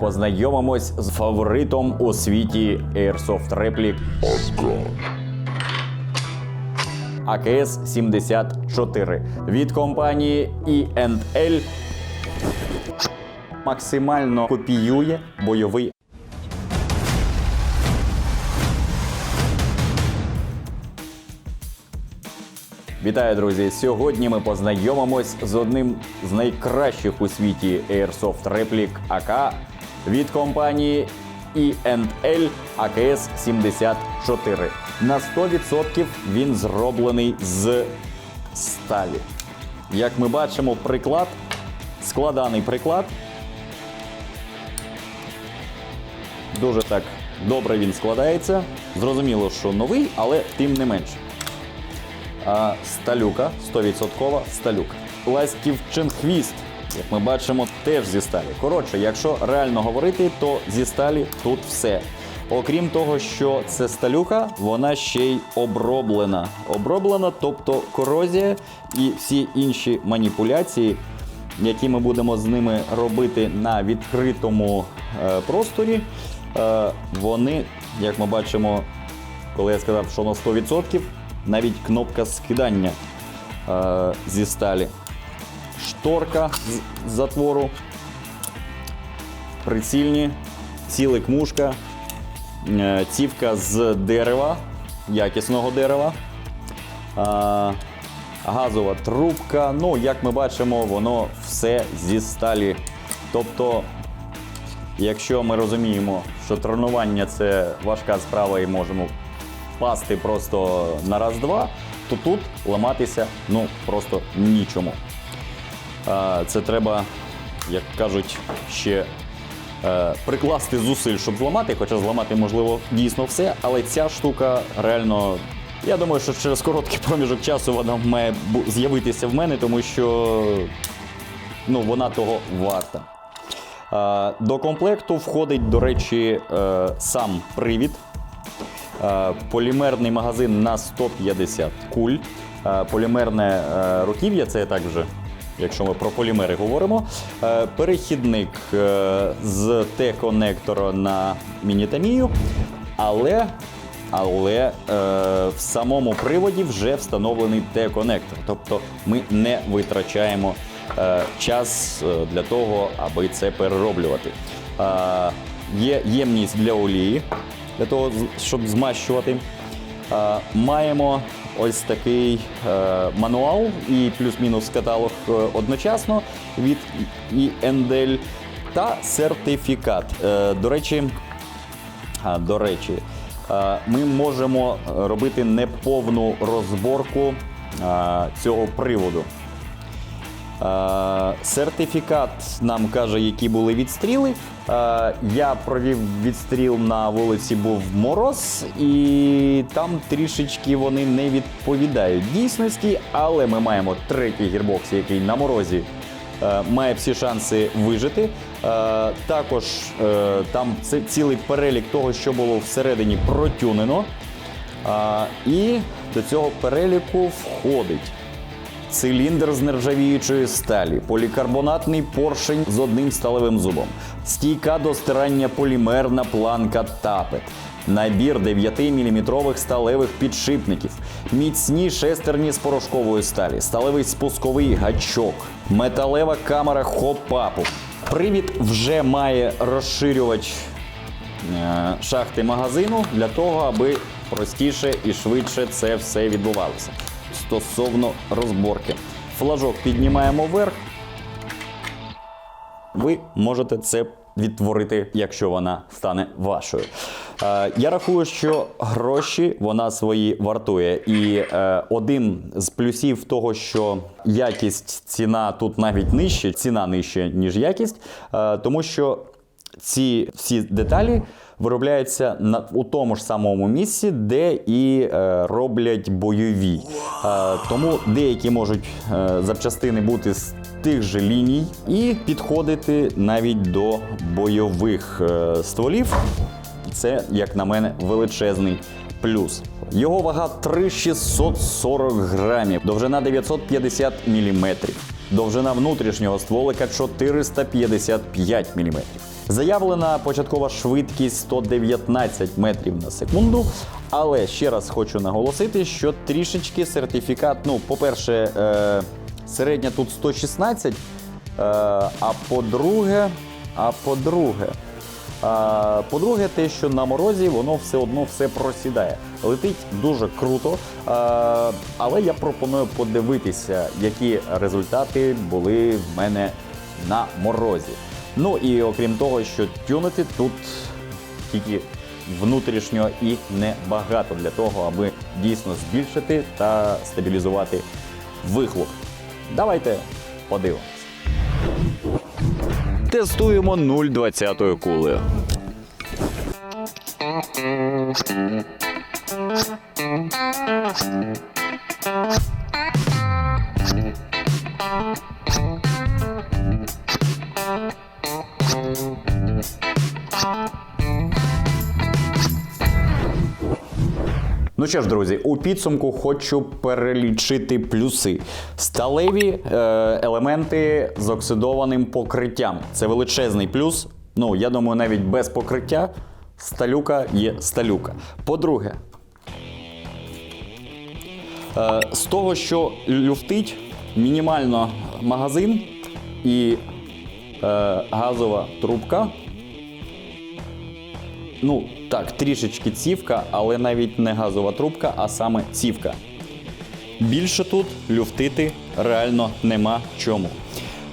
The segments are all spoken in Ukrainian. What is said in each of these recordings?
Познайомимось з фаворитом у світі Airsoft Replic. АКС 74 від компанії E&L максимально копіює бойовий Вітаю, друзі! Сьогодні ми познайомимось з одним з найкращих у світі Airsoft Replic AK від компанії E&L AKS 74. На 100% він зроблений з сталі. Як ми бачимо, приклад, складаний приклад. Дуже так добре він складається. Зрозуміло, що новий, але тим не менше. А сталюка 100% сталюка. Ластівчин хвіст, як ми бачимо, теж зі сталі. Коротше, якщо реально говорити, то зі сталі тут все. Окрім того, що це сталюка, вона ще й оброблена. Оброблена, тобто корозія і всі інші маніпуляції, які ми будемо з ними робити на відкритому е, просторі, е, вони, як ми бачимо, коли я сказав, що на 100%, навіть кнопка скидання е, зі сталі, шторка з затвору, прицільні, цілик мушка, е, цівка з дерева, якісного дерева, газова трубка. Ну, як ми бачимо, воно все зі сталі. Тобто Якщо ми розуміємо, що тренування це важка справа і можемо впасти просто на раз-два, то тут ламатися ну просто нічому. Це треба, як кажуть, ще е, прикласти зусиль, щоб зламати, хоча зламати можливо дійсно все, але ця штука реально. Я думаю, що через короткий проміжок часу вона має з'явитися в мене, тому що ну, вона того варта. До комплекту входить, до речі, е, сам привід, е, полімерний магазин на 150 куль, полімерне руків'я, це так вже, якщо ми про полімери говоримо. е, Перехідник е, з Т-конектора на мінітамію, але. Але е, в самому приводі вже встановлений Т-конектор. Тобто ми не витрачаємо час для того, аби це перероблювати. Є ємність для олії, для того, щоб змащувати. Маємо ось такий е, мануал і плюс-мінус каталог е, одночасно від ENDL та сертифікат. Е, до речі, до речі, ми можемо робити неповну розборку цього приводу. Сертифікат нам каже, які були відстріли. Е, Я провів відстріл на вулиці, був мороз, і там трішечки вони не відповідають дійсності, але ми маємо третій гірбокс, який на морозі е, має всі шанси вижити. Е, Також там це цілий перелік того, що було всередині протюнено. І до цього переліку входить циліндр з нержавіючої сталі, полікарбонатний поршень з одним сталевим зубом, стійка до стирання полімерна планка тапет. Набір 9-мм сталевих підшипників, міцні шестерні з порошкової сталі, сталевий спусковий гачок, металева камера хоп-апу. Привід вже має розширювач е, шахти магазину для того, аби простіше і швидше це все відбувалося. Стосовно розборки. Флажок піднімаємо вверх. Ви можете це відтворити, якщо вона стане вашою. Е, я рахую, що гроші вона свої вартує. І е, один з плюсів того, що якість ціна тут навіть нижче, ціна нижче, ніж якість, е, тому що ці всі деталі виробляються на у тому ж самому місці, де і е, роблять бойові. Е, тому деякі можуть е, запчастини бути з тих же ліній і підходити навіть до бойових е, стволів. Це, як на мене, величезний плюс. Його вага 3640 грамів, довжина 950 мм, довжина внутрішнього стволика 455 мм. Заявлена початкова швидкість 119 метрів на секунду. Але ще раз хочу наголосити, що трішечки сертифікат, ну, по-перше, е, середня тут 116, е, а по-друге, а по-друге, а, по-друге, те, що на морозі воно все одно все просідає. Летить дуже круто. А, але я пропоную подивитися, які результати були в мене на морозі. Ну і окрім того, що тюнити тут тільки внутрішньо і небагато для того, аби дійсно збільшити та стабілізувати вихлоп. Давайте подивимось. Тестуємо 0,20 кулею. Ну що ж, друзі, у підсумку хочу перелічити плюси. Сталеві е, елементи з оксидованим покриттям. Це величезний плюс. Ну, я думаю, навіть без покриття сталюка є сталюка. По-друге, е, з того, що люфтить мінімально магазин і е, газова трубка. Ну, так, трішечки цівка, але навіть не газова трубка, а саме цівка. Більше тут люфтити реально нема чому.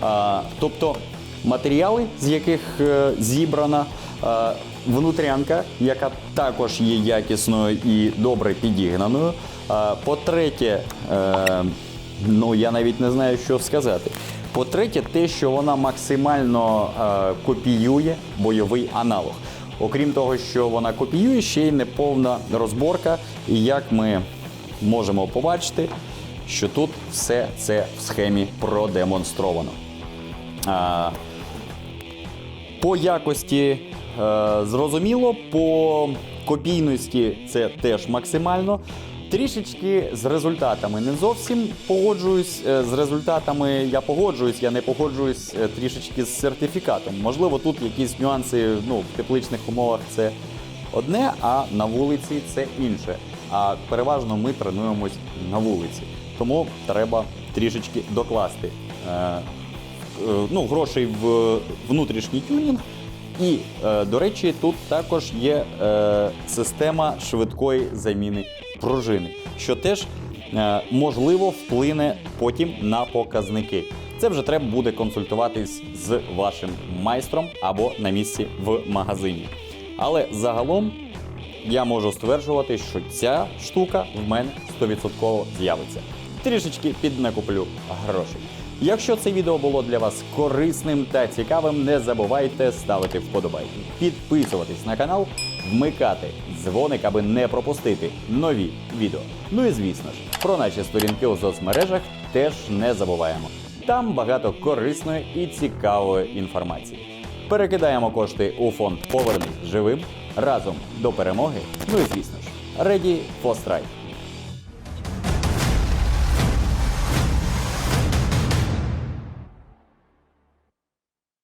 А, тобто матеріали, з яких е, зібрана е, внутрянка, яка також є якісною і добре підігнаною. А, по-третє, е, ну я навіть не знаю, що сказати. По-третє, те, що вона максимально е, копіює бойовий аналог. Окрім того, що вона копіює, ще й неповна розборка. І як ми можемо побачити, що тут все це в схемі продемонстровано. По якості е, зрозуміло, по копійності це теж максимально. Трішечки з результатами не зовсім погоджуюсь. Е, З результатами я погоджуюсь, я не погоджуюсь е, трішечки з сертифікатом. Можливо, тут якісь нюанси ну, в тепличних умовах це одне, а на вулиці це інше. А переважно ми тренуємось на вулиці. Тому треба трішечки докласти е, ну, грошей в внутрішній тюнінг. І, до речі, тут також є система швидкої заміни пружини, що теж е, можливо вплине потім на показники. Це вже треба буде консультуватись з вашим майстром або на місці в магазині. Але загалом я можу стверджувати, що ця штука в мене 100% з'явиться. Трішечки піднакуплю грошей. Якщо це відео було для вас корисним та цікавим, не забувайте ставити вподобайки, підписуватись на канал, вмикати дзвоник, аби не пропустити нові відео. Ну і звісно ж, про наші сторінки у соцмережах теж не забуваємо. Там багато корисної і цікавої інформації. Перекидаємо кошти у фонд Повернись живим разом до перемоги. Ну і звісно ж, Ready for Strike.